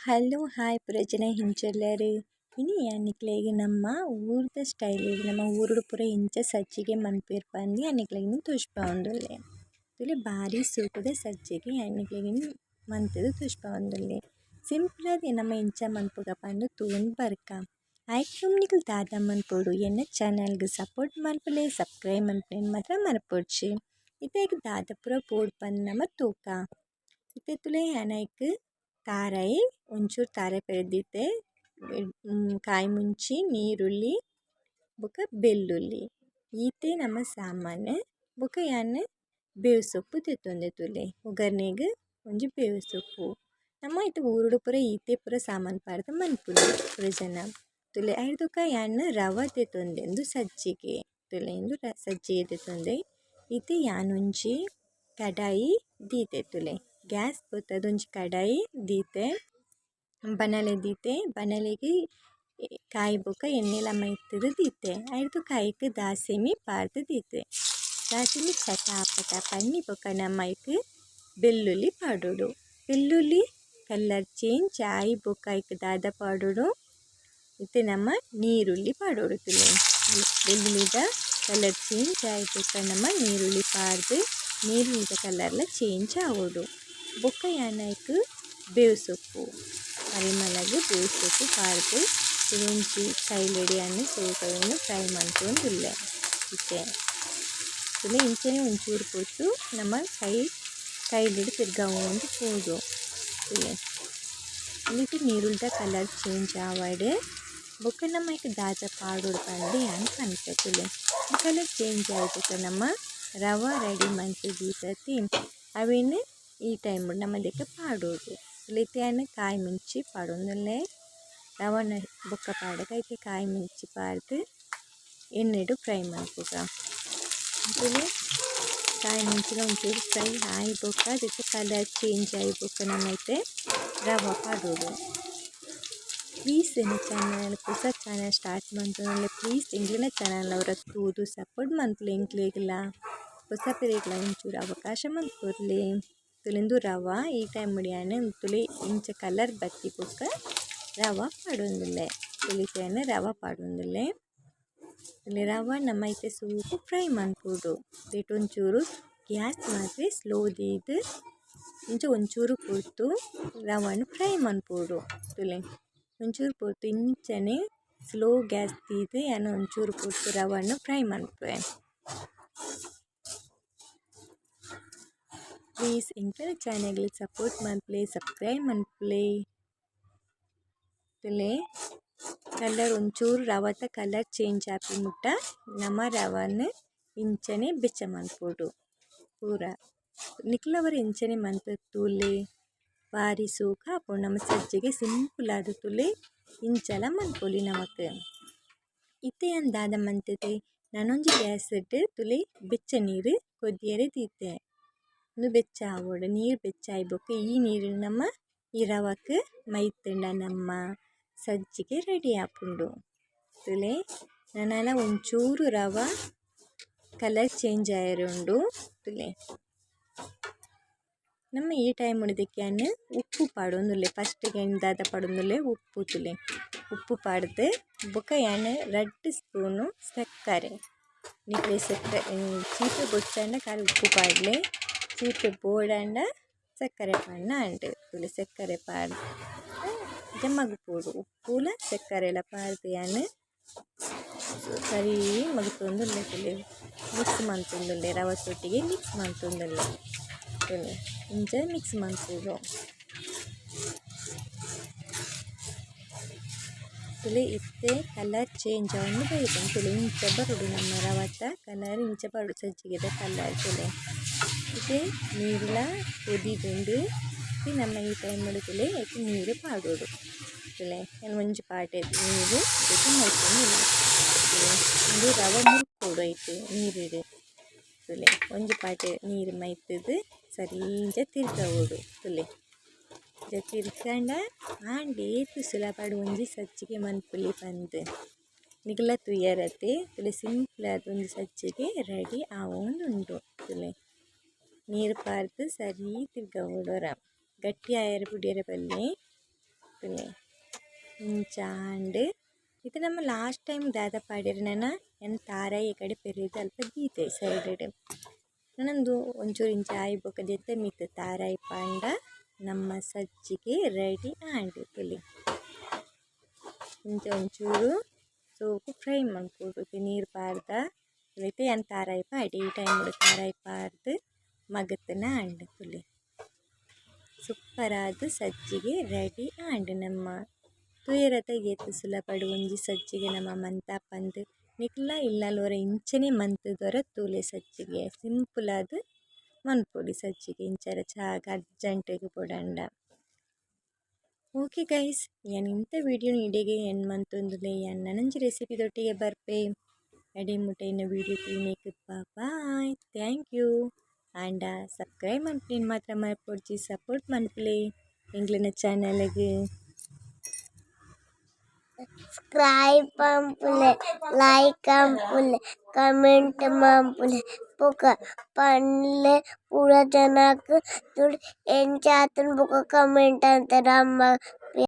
Hello hi ಪುರ ಹಿಂಚೆಲ್ಲರು ಇನಿ ಯಾನಿಕ್ಲೆಗ್ ನಮ್ಮ ಊರ್ದ ಸ್ಟೈಲಿಗ್ ನಮ್ಮ ಊರುಡು ಪೂರ ಇಂಚ ಸಜ್ಜಿಗೆ ಮನ್ಪುವೆರ್ ಪಂದ್ ಯಾನಿಕ್ಲೆಗಿನ ತೋಜ್ಪ ಉಂದುಲ್ಲೆ ತುಲೆ ಬಾರಿ ಸೂಪುದ ಸಜ್ಜಿಗೆ ಯಾನಿಕ್ಲೆಗಿನ ಮಂತುದು ತೋಜ್ಪ ಉಂದುಲ್ಲೆ ಸಿಂಪಲ್ ಆದ್ ನಮ್ಮ ಇಂಚ ಮನ್ಪುಗ ಪಂದ್ ತೂಂದ್ ಬರ್ಕ ಆಯ್ಕೆ ನಿಕುಲ್ ದಾದ ಮನ್ಪೊಡು ಎನ್ನ ಚಾನಲ್ಗ್ ಸಪೋರ್ಟ್ ಮಲ್ಪಲೆ ಸಬ್ಸ್ಕ್ರೈಬ್ ಮನ್ಪುನೆನ್ ಮಾತ್ರ ಮನ್ಪೊಡ್ಚಿ ಇತ್ತೆಗ್ ದಾದ ಪೂರ ಬೋಡ್ ಪಂದ್ ನಮ ತೂಕ ಇತ್ತೆ ತುಲೆ ಯಾನೈಕ್ ತಾರೈ ಒಂಚೂರು ತಾರೆ ಪೆರ್ದಿತ್ತೆ ಕಾಯಿ ಮುಂಚಿ, ನೀರುಳ್ಳಿ, ಬೊಕ ಬೆಳ್ಳುಳ್ಳಿ. ಈತೆ ನಮ್ಮ ಸಾಮಾನ್ ಬೊಕ ಯಾನ್? ಬೇವು ಸೊಪ್ಪು ದೆತೊಂದೆ ತುಲೆ. ಒಗ್ಗರ್ನೆಗ್ ಒಂಜಿ ಬೇವು ಸೊಪ್ಪು. ನಮ್ಮ ಐತ ಊರುಡು ಪೂರ ಈತೆ ಪೂರ ಸಾಮಾನ್ ಪಾಡ್ದ್ ಮನ್ಪುನ ಪುರ ಜನ. ತುಲೆ ಐರ್ದುಕ ಯಾನ್ ರವ ತೆತ್ತೊಂದೆ ಉಂದು ಸಜ್ಜಿಗೆ. ತುಲೆ ಉಂದು ಸಜ್ಜಿಗೆ ತೆತ್ತೊಂದೆ ಈತೆ ಯಾನ್ ಒಂಜಿ ಕಡಾಯಿ ದೀತೆ ತುಲೆ. ಗ್ಯಾಸ್ ಬೊತ್ತದೊಂಜಿ ಕಡಾಯಿ ದೀತೆ, ಬನಲೆ ದೀತೆ, ಬನಲೆಗ್ ಕಾಯಿ ಬೊಕ ಎಣ್ಣೆಲ ಮೈತ್ದ್ ದೀತೆ ಐರ್ದು ಕಾಯಿಗ್ ದಾಸೆಮಿ ಪಾರ್ದ್ ದೀತೆ. ದಾಸೆಮಿ ಚಟಾಪಟ ಪಟ ಪನ್ನಿ ಬೊಕ ನಮ ಐಕ್ ಬೆಳ್ಳುಳ್ಳಿ ಪಾಡೊಡು. ಬೆಳ್ಳುಳ್ಳಿ ಕಲರ್ ಚೇಂಜ್ ಆಯಿ ಬೊಕ ಐಕ್ ದಾದ ಪಾಡೊಡು. ಇತ್ತೆ ನಮ್ಮ ನೀರುಳ್ಳಿ ಪಾಡೊಡು ತುಲೆ ಬೆಳ್ಳುಳ್ಳಿದ ಕಲರ್ ಚೇಂಜ್ ಆಯಿ ಬೊಕ ನಮ ನೀರುಳ್ಳಿ ಪಾರ್ದು ನೀರುಳ್ಳಿದ ಕಲರ್ಲ ಚೇಂಜ್ ಆವೊಡು ಬೊಕ ಯಾನ್ ಐಕ್ ಬೇವು ಸೊಪ್ಪು ಪರಿಮಳಗ್ ಬೇವು ಸೊಪ್ಪು ಪಾರ್ದ್ ಒಂಜಿ ಕೈಲೆಡೆ ಯಾನ್ ಸೋಕುಲೆನ್ ಫ್ರೈ ಮನ್ಪೊಂದುಲ್ಲೆ ಇತ್ತೆ ತುಲೆ ಇಂಚನೆ ಒಂಚೂರು ಪೊತ್ತು ನಮ ಕೈ ಕೈಲೆಡ್ ತಿರ್ಗವೊಂದು ಪೋದು ತುಲೆ ಇಂದೆಟ್ ನೀರುಳ್ದ ಕಲರ್ ಚೇಂಜ್ ಆವಡ್ ಬೊಕ ನಮ ಐಕ್ ದಾದ ಪಾಡೊಡು ಪಂಡ್ ಯಾನ್ ಪನ್ಪೆ ತುಲೆ ಕಲರ್ ಚೇಂಜ್ ಆಯಿಬೊಕ ನಮ ರವ ರೆಡಿ ಮನ್ಪುದು ದೀತೆರ್ ಅವೆನ್ ಈ ಟೈಮ್ ನಮ ದೆಕ್ಕ್ ಪಾಡೊಡು ತುಲೆ ಯಾನ್ ಕಾಯಿ ಮುಂಚಿ ಪಾಡೊಂದುಲ್ಲೆ ರವನ ಬೊಕ್ಕ ಪಾಡ್ದ್ ಐತೆ ಕಾಯಿ ಮುಂಚಿ ಪಾರ್ದ್ ಎಣ್ಣೆಡ್ ಫ್ರೈ ಮನ್ಪುಗ ತುಲೆ ಕಾಯಿ ಮುಂಚಿನ ಒಂಚೂರು ಫ್ರೈ ಆಯಿ ಬೊಕ ಅದಕ್ಕೆ ಕಲರ್ ಚೇಂಜ್ ಆಯಿ ಬೊಕ ನಮ ಐತೆ ರವ ಪಾಡೊಡು ಪ್ಲೀಸ್ ಎನ್ನ ಚಾನಲ್ ಹೊಸ ಚಾನಲ್ ಸ್ಟಾರ್ಟ್ ಮಂತೊಂದುಲ್ಲೆ ಪ್ಲೀಸ್ ಎಂಕ್ಲೆನ ಚಾನಲ್ ಅವರ ತೂದು ಸಪೋರ್ಟ್ ಮನ್ಪುಲೆ ಎಂಕ್ಲೆಗ್ಲ ಹೊಸ ಪಿರೆಗ್ಲ ಒಂಚೂರು ಅವಕಾಶ ಮಲ್ಪೊರ್ಲಿ ತುಲೆಂದು ರವ, ಈ ಟೈಮ್ ಯಾನ್ ತುಳಿ ಇಂಚ ಕಲರ್ ಬತ್ತಿ ಪುಕ್ಕ ರವ ಪಾಡೊಂದುಲ್ಲೆ ತುಲಿತೆನ್ ರವ ಪಾಡೊಂದುಲ್ಲೆ ತುಲೆ ರವ ನಮ್ಮ ಐತೆ ಸೂಪ್ ಫ್ರೈ ಮನ್ಪುಡು ಒಂಚೂರು ಗ್ಯಾಸ್ ಮಾತ್ರ ಸ್ಲೋ ದೀದ್ ಇಂಚ ಒಂಚೂರು ಪೊರ್ತು ರವನ್ನು ಫ್ರೈ ಮನ್ಪುಡು ತುಳಿ ಒಂಚೂರು ಪೊರ್ತು ಇಂಚನೆ ಸ್ಲೋ ಗ್ಯಾಸ್ ದೀದ್ ಯಾನ್ ಒಂಚೂರು ಪೊರ್ತು ರವನ್ನು ಫ್ರೈ ಮನ್ಪುವೆ ಪ್ಲೀಸ್ ಇಂಥ ಚಾನೆಲ್ಗೆ ಸಪೋರ್ಟ್ ಮಾಡ್ಲಿ ಸಬ್ಸ್ಕ್ರೈಬ್ ಮನ್ಪುಲೆ ತುಲೆ ಕಲರ್ ಒಂಚೂರು ರವತ ಕಲರ್ ಚೇಂಜ್ ಆಪಿ ಮುಟ್ಟ ನಮ ರವನ್ ಇಂಚನೆ ಬೆಚ್ಚ ಮಾಡ್ಬೋದು ಪೂರ ನಿಕ್ಲವರ ಇಂಚನೆ ಮಂತ್ ತೂಲೆ ಬಾರಿ ಸೂಕ ಹಾಕೊಂಡು ನಮ್ಮ ಸಜ್ಜಿಗೆ ಸಿಂಪಲ್ ಆದ ತುಲೆ ಇಂಚಲ ಮನ್ಪೊಲಿ ನಮಕ್ ಇತ್ತೆ ಅಂದಾದ ಮಂತ್ ನಾನೊಂದು ಗ್ಯಾಸ್ ಇಟ್ಟು ತುಲೆ ಬೆಚ್ಚ ನೀರು ಕೊದ್ದಿಯರೆ ದೀತೆ ಉಂದು ಬೆಚ್ಚ ಆವೊಡು ನೀರ್ ಬೆಚ್ಚ ಆಯಿ ಬೊಕ ಈ ನೀರ್ ನಮ್ಮ ಈ ರವಕ್ ಮೈತಂಡ ನಮ್ಮ ಸಜ್ಜಿಗೆ ರೆಡಿ ಆಪುಂಡು ತುಲೆ ನನಲ ಒಂಚೂರು ರವ ಕಲರ್ ಚೇಂಜ್ ಆಯೆರೆ ತುಲೆ ನಮ್ಮ ಈ ಟೈಮ್ ಇದಕ್ಯಾನ್ ಉಪ್ಪು ಪಾಡೊಂದುಲ್ಲೆ. ಫಸ್ಟ್ ಎಂದಾದ ದಾದ ಪಾಡೊಂದುಲ್ಲೆ ಉಪ್ಪು ತುಲೆ ಉಪ್ಪು ಪಾಡ್ದ್ ಬೊಕ ಯಾನ್ ರಡ್ಡ್ ಸ್ಪೂನು ಸಕ್ಕರೆ. ನಿಕ್ಲೆ ಸಕ್ಕರೆ ಚೀಪ್ ಬೊಚ್ಚಂಡ ಕಾಲ ಉಪ್ಪು ಪಾಡ್ಲೆ. ಚೀಪ್ ಬೋಡಾಂಡ ಸಕ್ಕರೆ ಪಾಡ್ನ ಅಂಡ್ ತುಲೆ ಸಕ್ಕರೆ ಪಾಡ್ದ್ ಜಮ್ಮಗುಪೊಡು ಉಪ್ಪುಲ ಸಕ್ಕರೆಲ ಪಾರ್ದ್ ಯಾನ್ ಸರಿ ಮಲ್ತೊಂದುಲ್ಲೆ ತುಲೆ ಮಿಕ್ಸ್ ಮಂತೊಂದುಲ್ಲೆ ರವತ್ತೊಟ್ಟಿಗೆ ಮಿಕ್ಸ್ ಮಂತೊಂದುಲ್ಲೆ ತುಲೆ ಇಂಚ ಮಿಕ್ಸ್ ಮನ್ಪುಡು ತುಲೆ ಇತ್ತೆ ಕಲರ್ ಚೇಂಜ್ ಆವೊಂದು ಬೈತುಂಡು ತುಲೆ ಇಂಚ ಬರೊಡು ನಮ್ಮ ರವತ ಕಲರ್ ಇಂಚ ಬರೊಡು ಸಜ್ಜಿಗೆದ ಕಲರ್ ತುಲೆ ಇತ್ತೆ ನೀರ್ಲ ಕೊದಿದುಂಡು ನಮ್ಮ ಈ ಟೈಮ್ ತುಲೆ ಅದಕ್ಕೆ ನೀರು ಪಾಡೊಡು ಇಲ್ಲ ಯಾನ್ ಒಂಜಿ ಪಾಟೆ ನೀರು ದೆತು ಮಲ್ತೊಂದುಲ್ಲೆ ಉಂದು ರವೆ ಮುರ್ಕೊಡು ಐತೆ ನೀರಿಡು ತುಲೆ ಒಂಜಿ ಪಾಟೆ ನೀರು ಮೈತದ್ದು ಸರೀಂಚ ತಿರ್ಗವೊಡು ತುಲೆ ಜ ತಿರ್ಗಂಡ ಆಂಡೆ ಏತ್ ಪಾಡು ಒಂಜಿ ಸಜ್ಜಿಗೆ ಮನ್ಪುಲಿ ಪಂದ್ ನಿಗಲ ತೂಯರತೆ ತುಲೆ ಸಿಂಪಲ್ ಆದ್ ಒಂಜಿ ಸಜ್ಜಿಗೆ ರೆಡಿ ಆವೊಂದುಂಡು ತುಲೆ ನೀರು ಪಾರ್ದ್ ಸರಿ ತಿರ್ಗವೊಡು ಒರ ಗಟ್ಟಿ ಆಯರೆ ಪುಡಿಯರೆ ಬಲ್ಲಿ ತುಲೆ ಇಂಚ ಆಂಡ್ ಇದು ನಮ್ಮ ಲಾಸ್ಟ್ ಟೈಮ್ ದಾದ ಪಾಡಿರ್ ನನ್ನ ಎನ್ ತಾರಾಯಿ ಈ ಕಡೆ ಪೆರಿದು ಅಲ್ಪ ದೀತೆ ಸೈಡ್ ನನ್ನೊಂದು ಒಂಚೂರು ಇಂಚ ಆಯಿ ಬೊಕ ದೆತ್ತ ಮಿತ್ ತಾರಾಯಿ ಪಾಂಡ ನಮ್ಮ ಸಜ್ಜಿಗೆ ರೆಡಿ ಆಂಡ್ ತುಲಿ ಇಂಚ ಒಂಚೂರು ಸೋಕು ಫ್ರೈ ಮನ್ಪುಡು ನೀರು ಪಾರ್ದ ಇಲ್ಲೈತೆ ಎನ್ ತಾರಾಯಿ ಪಾಡಿ ಈ ಟೈಮ್ ತಾರಾಯಿ ಪಾರ್ದು ಮಗತನ ಆಂಡ್ ಪುಲಿ ಸೂಪರಾದ ಸಜ್ಜಿಗೆ ರೆಡಿ ಆಂಡ್ ನಮ್ಮ ತೂಯರತ ಏತು ಸುಲಭಡು ಒಂಜಿ ಸಜ್ಜಿಗೆ ನಮ್ಮ ಮಂತ ಪಂದ್. ನಿಕ್ಲ ಇಲ್ಲಲೋರ ಇಂಚನೆ ಮಂತುದೊರ ತೂಲೆ ಸಜ್ಜಿಗೆ ಸಿಂಪಲ್ ಆದ ಮನ್ಪುಡಿ ಸಜ್ಜಿಗೆ ಇಂಚರ ಚಾಗ ಅರ್ಜೆಂಟಿಗೆ ಪೋಡಂಡ. ಓಕೆ ಗೈಸ್, ಏನು ಇಂಥ ವಿಡಿಯೋ ಇಡೆಗೆ ಎನ್ ಮಂತೊಂದುಲೆ ಯಾನ್ ನನಂಜಿ ರೆಸಿಪಿ ದೊಟ್ಟಿಗೆ ಬರ್ಪೆ. ಎಡೆ ಮುಟೈನ video clinic bye. Thank you. And subscribe ಮನ್ಪುನೇನು ಮಾತ್ರ ಮಲ್ಪೊಡ್ಚಿ ಸಪೋರ್ಟ್ ಮನ್ಪುಲೆ ಎಂಗ್ಲಿನ ಚಾನಲ್ಗೆ subscribe mampule like mampule comment mampule buka panle pura janak tud enchatan buka comment antara amma